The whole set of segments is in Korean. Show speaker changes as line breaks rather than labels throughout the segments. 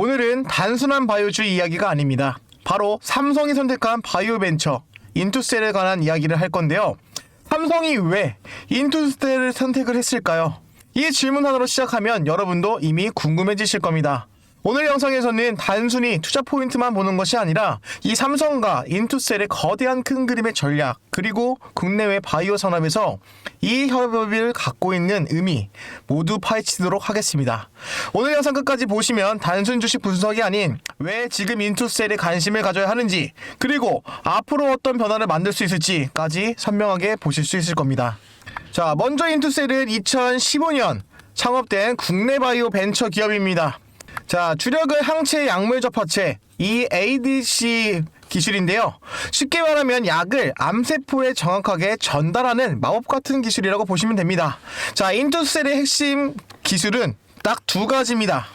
오늘은 단순한 바이오주의 이야기가 아닙니다. 바로 삼성이 선택한 바이오 벤처 인투셀에 관한 이야기를 할 건데요. 삼성이 왜 인투셀을 선택을 했을까요? 이 질문 하나로 시작하면 여러분도 이미 궁금해지실 겁니다. 오늘 영상에서는 단순히 투자 포인트만 보는 것이 아니라 이 삼성과 인투셀의 거대한 큰 그림의 전략 그리고 국내외 바이오 산업에서 이 협업을 갖고 있는 의미 모두 파헤치도록 하겠습니다. 오늘 영상 끝까지 보시면 단순 주식 분석이 아닌 왜 지금 인투셀에 관심을 가져야 하는지 그리고 앞으로 어떤 변화를 만들 수 있을지까지 선명하게 보실 수 있을 겁니다. 자, 먼저 인투셀은 2015년 창업된 국내 바이오 벤처 기업입니다. 자, 주력은 항체 약물 접합체 이 ADC 기술인데요. 쉽게 말하면 약을 암세포에 정확하게 전달하는 마법 같은 기술이라고 보시면 됩니다. 자, 인투셀의 핵심 기술은 딱 두 가지입니다.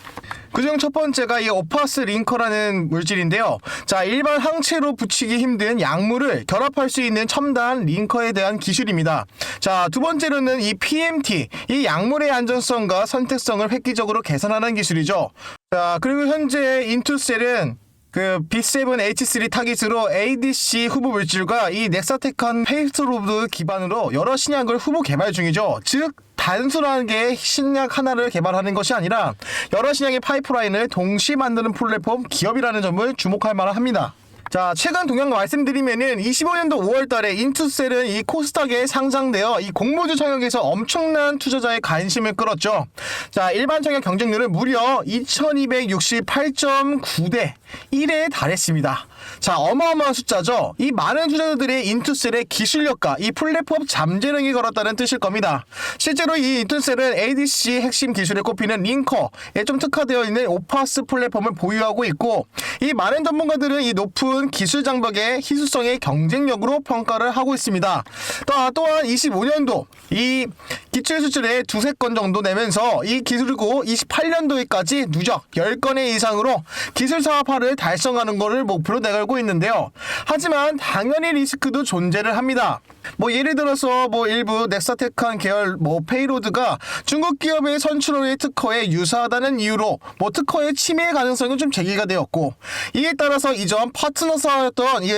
그중 첫 번째가 이 오파스 링커라는 물질인데요. 자, 일반 항체로 붙이기 힘든 약물을 결합할 수 있는 첨단 링커에 대한 기술입니다. 자, 두 번째로는 이 PMT, 이 약물의 안전성과 선택성을 획기적으로 개선하는 기술이죠. 자, 그리고 현재 인투셀은 그 B7H3 타깃으로 ADC 후보 물질과 이 넥사테칸 페이스로드 기반으로 여러 신약을 후보 개발 중이죠. 즉 단순하게 신약 하나를 개발하는 것이 아니라 여러 신약의 파이프라인을 동시에 만드는 플랫폼 기업이라는 점을 주목할 만합니다. 자, 최근 동향 말씀드리면은 25년도 5월 달에 인투셀은 이 코스닥에 상장되어 이 공모주 청약에서 엄청난 투자자의 관심을 끌었죠. 자, 일반 청약 경쟁률은 무려 2268.9대 1에 달했습니다. 자, 어마어마한 숫자죠. 이 많은 투자자들의 인투셀의 기술력과 이 플랫폼 잠재력이 걸었다는 뜻일 겁니다. 실제로 이 인투셀은 ADC 핵심 기술에 꼽히는 링커에 좀 특화되어 있는 오파스 플랫폼을 보유하고 있고 이 많은 전문가들은 이 높은 기술 장벽의 희소성의 경쟁력으로 평가를 하고 있습니다. 또- 또한 25년도 이 기출 수출에 두세 건 정도 내면서 이 기술고 28년도에까지 누적 10건의 이상으로 기술 사업화를 달성하는 것을 목표로 내걸고 있는데요. 하지만 당연히 리스크도 존재를 합니다. 뭐 예를 들어서 뭐 일부 넥사테칸 계열 뭐 페이로드가 중국 기업의 선출호의 특허에 유사하다는 이유로 뭐 특허의 침해 가능성이 좀 제기가 되었고 이에 따라서 이전 파트너사였던 이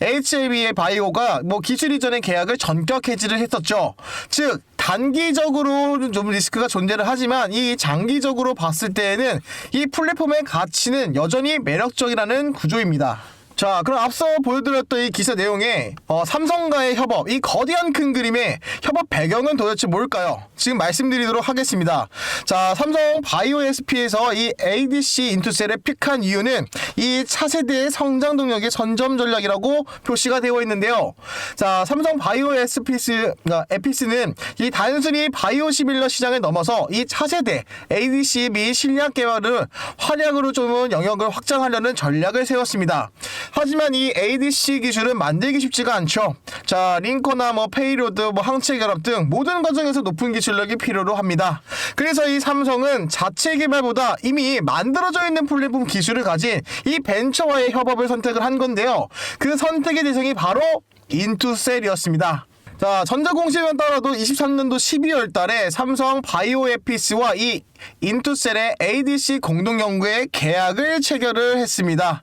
HLB의 바이오가 뭐 기술 이전의 계약을 전격 해지를 했었죠. 즉 단기적으로 좀 리스크가 존재를 하지만 이 장기적으로 봤을 때에는 이 플랫폼의 가치는 여전히 매력적이라는 구조입니다. 자, 그럼 앞서 보여드렸던 이 기사 내용에 어, 삼성과의 협업, 이 거대한 큰 그림의 협업 배경은 도대체 뭘까요? 지금 말씀드리도록 하겠습니다. 자, 삼성 바이오 SP에서 이 ADC 인투셀을 픽한 이유는 이 차세대의 성장 동력의 선점 전략이라고 표시가 되어 있는데요. 자, 삼성 바이오 SP스, 아, 에피스는 이 단순히 바이오 시밀러 시장을 넘어서 이 차세대 ADC 및 신약 개발을 활약으로 좀 영역을 확장하려는 전략을 세웠습니다. 하지만 이 ADC 기술은 만들기 쉽지가 않죠. 자, 링커나 뭐 페이로드, 뭐 항체 결합 등 모든 과정에서 높은 기술력이 필요로 합니다. 그래서 이 삼성은 자체 개발보다 이미 만들어져 있는 플랫폼 기술을 가진 이 벤처와의 협업을 선택을 한 건데요. 그 선택의 대상이 바로 인투셀이었습니다. 자, 전자공시만 따라도 23년도 12월 달에 삼성 바이오 에피스와 이 인투셀의 ADC 공동 연구에 계약을 체결을 했습니다.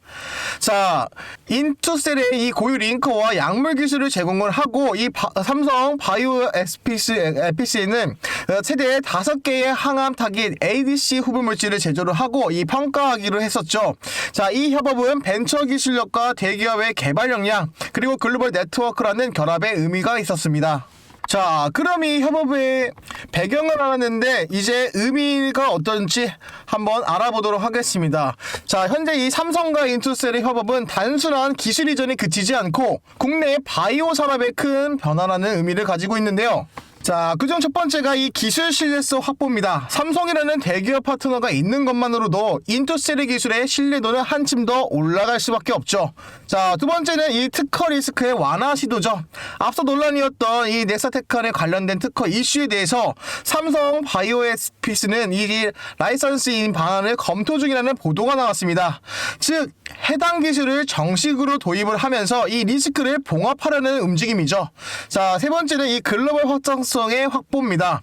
자, 인투셀의 이 고유 링커와 약물 기술을 제공을 하고 이 바- 삼성 바이오 에피스 에피스에는 어, 최대 5개의 항암 타깃 ADC 후보 물질을 제조를 하고 이 평가하기로 했었죠. 자, 이 협업은 벤처 기술력과 대기업의 개발 역량 그리고 글로벌 네트워크라는 결합의 의미가 있었습니다. 자, 그럼 이 협업의 배경을 알았는데 이제 의미가 어떤지 한번 알아보도록 하겠습니다. 자, 현재 이 삼성과 인투셀의 협업은 단순한 기술 이전에 그치지 않고 국내 바이오 산업에 큰 변화라는 의미를 가지고 있는데요. 자, 그중 첫 번째가 이 기술 신뢰성 확보입니다. 삼성이라는 대기업 파트너가 있는 것만으로도 인투셀의 기술의 신뢰도는 한층 더 올라갈 수밖에 없죠. 자, 두 번째는 이 특허 리스크의 완화 시도죠. 앞서 논란이었던 이 넥사테칸에 관련된 특허 이슈에 대해서 삼성 바이오에스피스는 이 라이선스인 방안을 검토 중이라는 보도가 나왔습니다. 즉 해당 기술을 정식으로 도입을 하면서 이 리스크를 봉합하려는 움직임이죠. 자, 세 번째는 이 글로벌 확장 성의 확보입니다.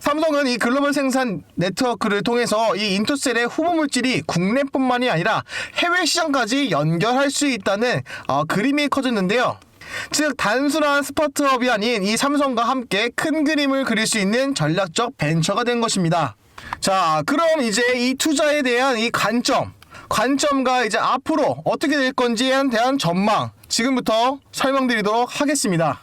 삼성은 이 글로벌 생산 네트워크를 통해서 이 인터셀의 후보 물질이 국내뿐만이 아니라 해외 시장까지 연결할 수 있다는 어, 그림이 커졌는데요. 즉 단순한 스타트업이 아닌 이 삼성과 함께 큰 그림을 그릴 수 있는 전략적 벤처가 된 것입니다. 자, 그럼 이제 이 투자에 대한 이 관점, 관점과 이제 앞으로 어떻게 될 건지에 대한 전망 지금부터 설명드리도록 하겠습니다.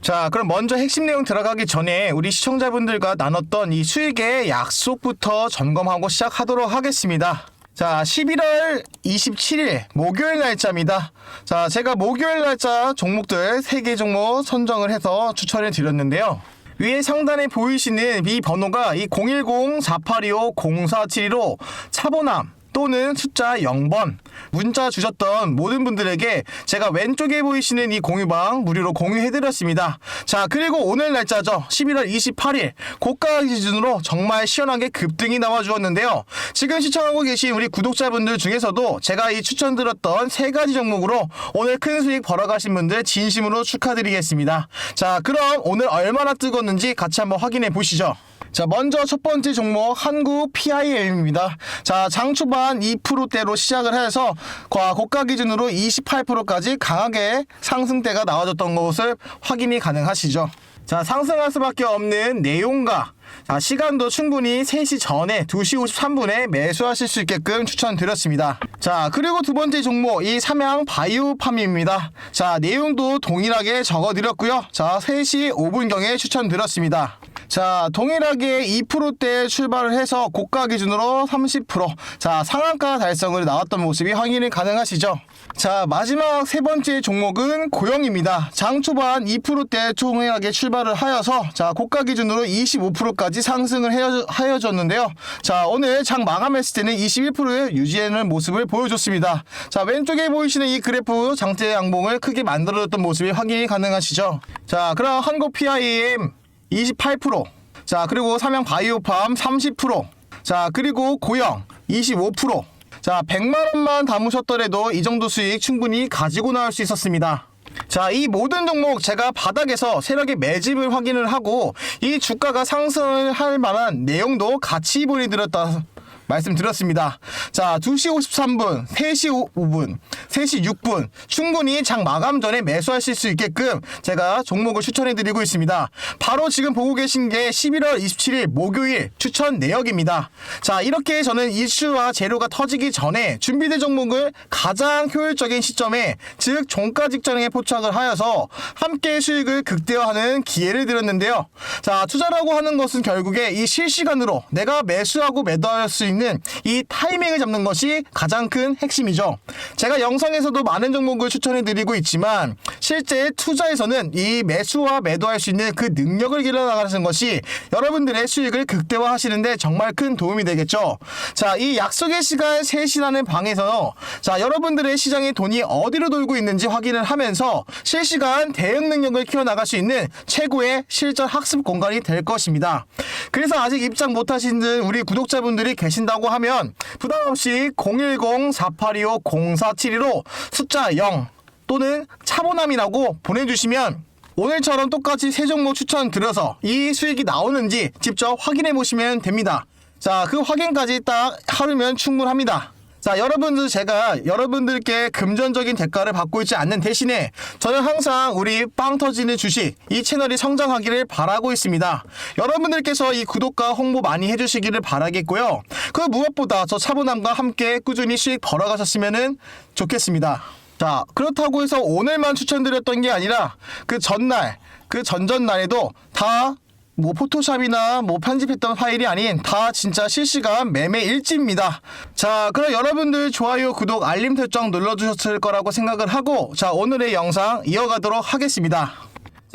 자, 그럼 먼저 핵심 내용 들어가기 전에 우리 시청자분들과 나눴던 이 수익의 약속부터 점검하고 시작하도록 하겠습니다. 자, 11월 27일 목요일 날짜입니다. 자, 제가 목요일 날짜 종목들 3개 종목 선정을 해서 추천을 드렸는데요. 위에 상단에 보이시는 이 번호가 이 010-4825-0472로 차보남 또는 숫자 0번 문자 주셨던 모든 분들에게 제가 왼쪽에 보이시는 이 공유방 무료로 공유해드렸습니다. 자 그리고 오늘 날짜죠. 11월 28일 고가 기준으로 정말 시원하게 급등이 나와 주었는데요. 지금 시청하고 계신 우리 구독자분들 중에서도 제가 이 추천드렸던 세 가지 종목으로 오늘 큰 수익 벌어가신 분들 진심으로 축하드리겠습니다. 자 그럼 오늘 얼마나 뜨겁는지 같이 한번 확인해 보시죠. 자, 먼저 첫 번째 종목 한국 PIM입니다. 자, 장 초반 2%대로 시작을 해서 과 고가 기준으로 28%까지 강하게 상승대가 나와줬던 것을 확인이 가능하시죠. 자, 상승할 수밖에 없는 내용과 자, 시간도 충분히 3시 전에 2시 53분에 매수하실 수 있게끔 추천드렸습니다. 자, 그리고 두 번째 종목, 이 삼양 바이오팜입니다. 자, 내용도 동일하게 적어드렸고요. 자, 3시 5분경에 추천드렸습니다. 자, 동일하게 2%대 출발을 해서 고가 기준으로 30%. 자, 상한가 달성을 나왔던 모습이 확인이 가능하시죠? 자, 마지막 세 번째 종목은 고영입니다. 장 초반 2%대 동일하게 출발을 하여서 자, 고가 기준으로 25%까지 상승을 하여, 하여졌는데요. 자, 오늘 장 마감했을 때는 21%의 유지하는 모습을 보여줬습니다. 자, 왼쪽에 보이시는 이 그래프 장대 양봉을 크게 만들어줬던 모습이 확인이 가능하시죠? 자, 그럼 한국 PIM 28%. 자, 그리고 삼양 바이오팜 30%. 자, 그리고 고영 25%. 자, 100만 원만 담으셨더라도 이 정도 수익 충분히 가지고 나올 수 있었습니다. 자, 이 모든 종목 제가 바닥에서 세력의 매집을 확인을 하고 이 주가가 상승을 할 만한 내용도 같이 보내드렸다. 말씀드렸습니다. 자, 2시 53분, 3시 5분, 3시 6분 충분히 장 마감 전에 매수하실 수 있게끔 제가 종목을 추천해 드리고 있습니다. 바로 지금 보고 계신 게 11월 27일 목요일 추천 내역입니다. 자, 이렇게 저는 이슈와 재료가 터지기 전에 준비된 종목을 가장 효율적인 시점에 즉 종가 직전에 포착을 하여서 함께 수익을 극대화하는 기회를 드렸는데요. 자, 투자라고 하는 것은 결국에 이 실시간으로 내가 매수하고 매도할 수 있는 이 타이밍을 잡는 것이 가장 큰 핵심이죠. 제가 영상에서도 많은 종목을 추천해 드리고 있지만 실제 투자에서는 이 매수와 매도할 수 있는 그 능력을 길러나가는 것이 여러분들의 수익을 극대화하시는데 정말 큰 도움이 되겠죠. 자, 이 약속의 시간 3시라는 방에서 자, 여러분들의 시장의 돈이 어디로 돌고 있는지 확인을 하면서 실시간 대응 능력을 키워나갈 수 있는 최고의 실전 학습 공간이 될 것입니다. 그래서 아직 입장 못하신 우리 구독자분들이 계신다고 하면 부담 없이 010-4825-0472로 숫자 0 또는 차보남이라고 보내주시면 오늘처럼 똑같이 세 종목 추천드려서 이 수익이 나오는지 직접 확인해 보시면 됩니다. 자, 그 확인까지 딱 하루면 충분합니다. 자, 여러분들 제가 여러분들께 금전적인 대가를 받고 있지 않는 대신에 저는 항상 우리 빵 터지는 주식 이 채널이 성장하기를 바라고 있습니다. 여러분들께서 이 구독과 홍보 많이 해주시기를 바라겠고요. 그 무엇보다 저 차분함과 함께 꾸준히 수익 벌어가셨으면 좋겠습니다. 자, 그렇다고 해서 오늘만 추천드렸던 게 아니라 그 전날, 그 전전날에도 다 뭐 포토샵이나 뭐 편집했던 파일이 아닌 다 진짜 실시간 매매 일지입니다. 자, 그럼 여러분들 좋아요, 구독, 알림 설정 눌러주셨을 거라고 생각을 하고 자, 오늘의 영상 이어가도록 하겠습니다.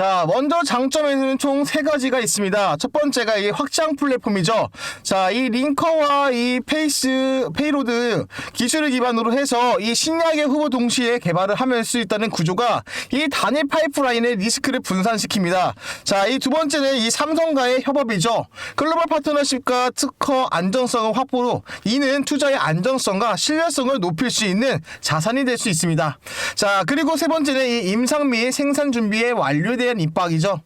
자, 자, 먼저 장점에는 총 세 가지가 있습니다. 첫 번째가 이 확장 플랫폼이죠. 자, 이 링커와 이 페이스, 페이로드 기술을 기반으로 해서 이 신약의 후보 동시에 개발을 할수 있다는 구조가 이 단일 파이프라인의 리스크를 분산시킵니다. 자, 이 두 번째는 이 삼성과의 협업이죠. 글로벌 파트너십과 특허 안정성을 확보로 이는 투자의 안정성과 신뢰성을 높일 수 있는 자산이 될 수 있습니다. 자, 그리고 세 번째는 이 임상 및 생산 준비의 완료 에 대한 입박이죠.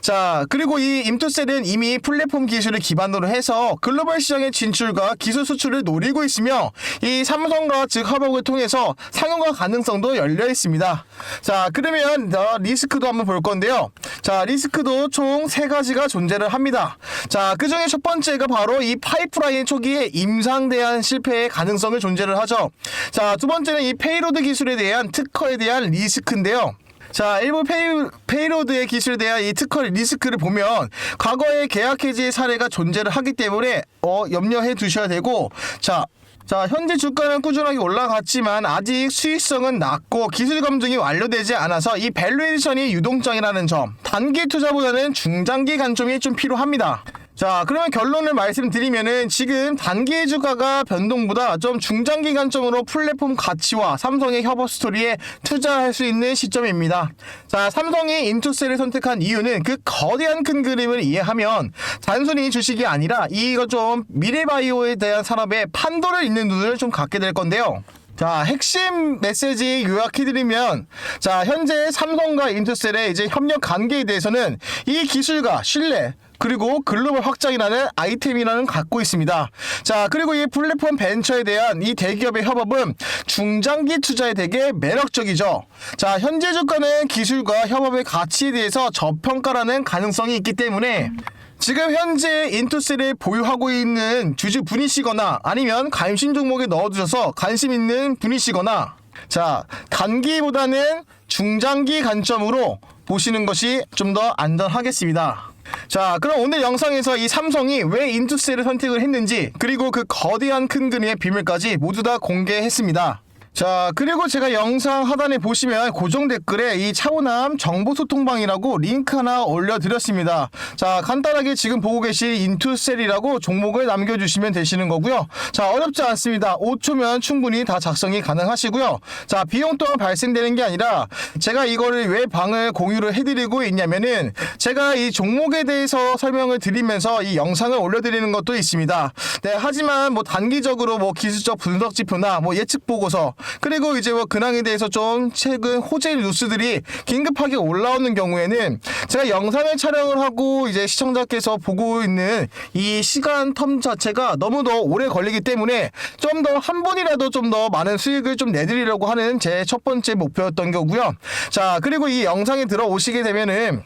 자, 그리고 이 임투셀은 이미 플랫폼 기술을 기반으로 해서 글로벌 시장의 진출과 기술 수출을 노리고 있으며 이 삼성과 즉 협업을 통해서 상용화 가능성도 열려 있습니다. 자, 그러면 어, 리스크도 한번 볼 건데요. 자, 리스크도 총 세 가지가 존재를 합니다. 자, 그 중에 첫 번째가 바로 이 파이프라인 초기에 임상 대한 실패의 가능성을 존재를 하죠. 자, 두 번째는 이 페이로드 기술에 대한 특허에 대한 리스크인데요. 자, 일부 페이, 페이로드의 기술에 대한 이 특허 리스크를 보면 과거의 계약 해지 사례가 존재를 하기 때문에 어, 염려해 두셔야 되고 자, 자, 현재 주가는 꾸준하게 올라갔지만 아직 수익성은 낮고 기술 검증이 완료되지 않아서 이 밸류에이션이 유동성이라는 점, 단기 투자보다는 중장기 관점이 좀 필요합니다. 자, 그러면 결론을 말씀드리면은 지금 단기 주가가 변동보다 좀 중장기 관점으로 플랫폼 가치와 삼성의 협업 스토리에 투자할 수 있는 시점입니다. 자, 삼성이 인투셀을 선택한 이유는 그 거대한 큰 그림을 이해하면 단순히 주식이 아니라 이거 좀 미래바이오에 대한 산업에 판도를 잇는 눈을 좀 갖게 될 건데요. 자, 핵심 메시지 요약해드리면, 자, 현재 삼성과 인투셀의 이제 협력 관계에 대해서는 이 기술과 신뢰, 그리고 글로벌 확장이라는 아이템이라는 갖고 있습니다. 자, 그리고 이 플랫폼 벤처에 대한 이 대기업의 협업은 중장기 투자에 되게 매력적이죠. 자, 현재 주가는 기술과 협업의 가치에 대해서 저평가라는 가능성이 있기 때문에 지금 현재 인투셀을 보유하고 있는 주주 분이시거나 아니면 관심 종목에 넣어두셔서 관심 있는 분이시거나 자 단기보다는 중장기 관점으로 보시는 것이 좀 더 안전하겠습니다. 자 그럼 오늘 영상에서 이 삼성이 왜 인투셀을 선택을 했는지 그리고 그 거대한 큰 그림의 비밀까지 모두 다 공개했습니다. 자 그리고 제가 영상 하단에 보시면 고정 댓글에 이 차오남 정보소통방이라고 링크 하나 올려드렸습니다. 자 간단하게 지금 보고 계신 인투셀이라고 종목을 남겨주시면 되시는 거고요. 자 어렵지 않습니다. 5초면 충분히 다 작성이 가능하시고요. 자 비용 또한 발생되는 게 아니라 제가 이거를 왜 방을 공유를 해드리고 있냐면은 제가 이 종목에 대해서 설명을 드리면서 이 영상을 올려드리는 것도 있습니다. 네 하지만 뭐 단기적으로 뭐 기술적 분석 지표나 뭐 예측 보고서 그리고 이제 뭐 근황에 대해서 좀 최근 호재 뉴스들이 긴급하게 올라오는 경우에는 제가 영상을 촬영을 하고 이제 시청자께서 보고 있는 이 시간 텀 자체가 너무도 오래 걸리기 때문에 좀 더 한 번이라도 좀 더 많은 수익을 좀 내드리려고 하는 제 첫 번째 목표였던 거고요. 자, 그리고 이 영상에 들어오시게 되면은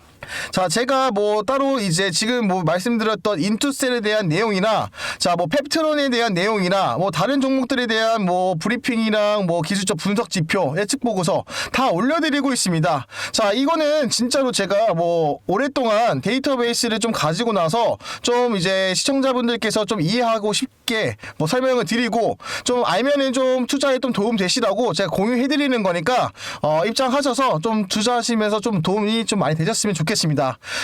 자, 제가 뭐 따로 이제 지금 뭐 말씀드렸던 인투셀에 대한 내용이나 자, 뭐 펩트론에 대한 내용이나 뭐 다른 종목들에 대한 뭐 브리핑이랑 뭐 기술적 분석 지표, 예측 보고서 다 올려드리고 있습니다. 자, 이거는 진짜로 제가 뭐 오랫동안 데이터베이스를 좀 가지고 나서 좀 이제 시청자분들께서 좀 이해하고 쉽게 뭐 설명을 드리고 좀 알면은 좀 투자에 좀 도움 되시라고 제가 공유해드리는 거니까 어, 입장하셔서 좀 투자하시면서 좀 도움이 좀 많이 되셨으면 좋겠습니다.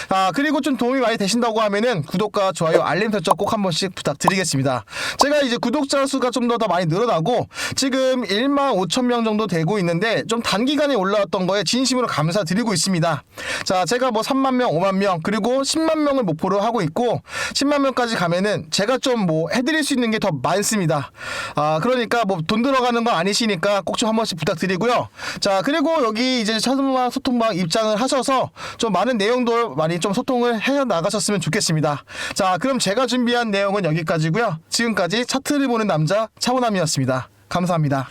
아 그리고 좀 도움이 많이 되신다고 하면은 구독과 좋아요, 알림 설정 꼭 한 번씩 부탁드리겠습니다. 제가 이제 구독자 수가 좀 더 더 많이 늘어나고 지금 1만 5천 명 정도 되고 있는데 좀 단기간에 올라왔던 거에 진심으로 감사드리고 있습니다. 자 제가 뭐 3만 명, 5만 명 그리고 10만 명을 목표로 하고 있고 10만 명까지 가면은 제가 좀 뭐 해드릴 수 있는 게 더 많습니다. 아 그러니까 뭐 돈 들어가는 거 아니시니까 꼭 좀 한 번씩 부탁드리고요. 자 그리고 여기 이제 차선마 소통방 입장을 하셔서 좀 많은 내용도 많이 좀 소통을 해 나가셨으면 좋겠습니다. 자 그럼 제가 준비한 내용은 여기까지고요. 지금까지 차트를 보는 남자 차원남이었습니다. 감사합니다.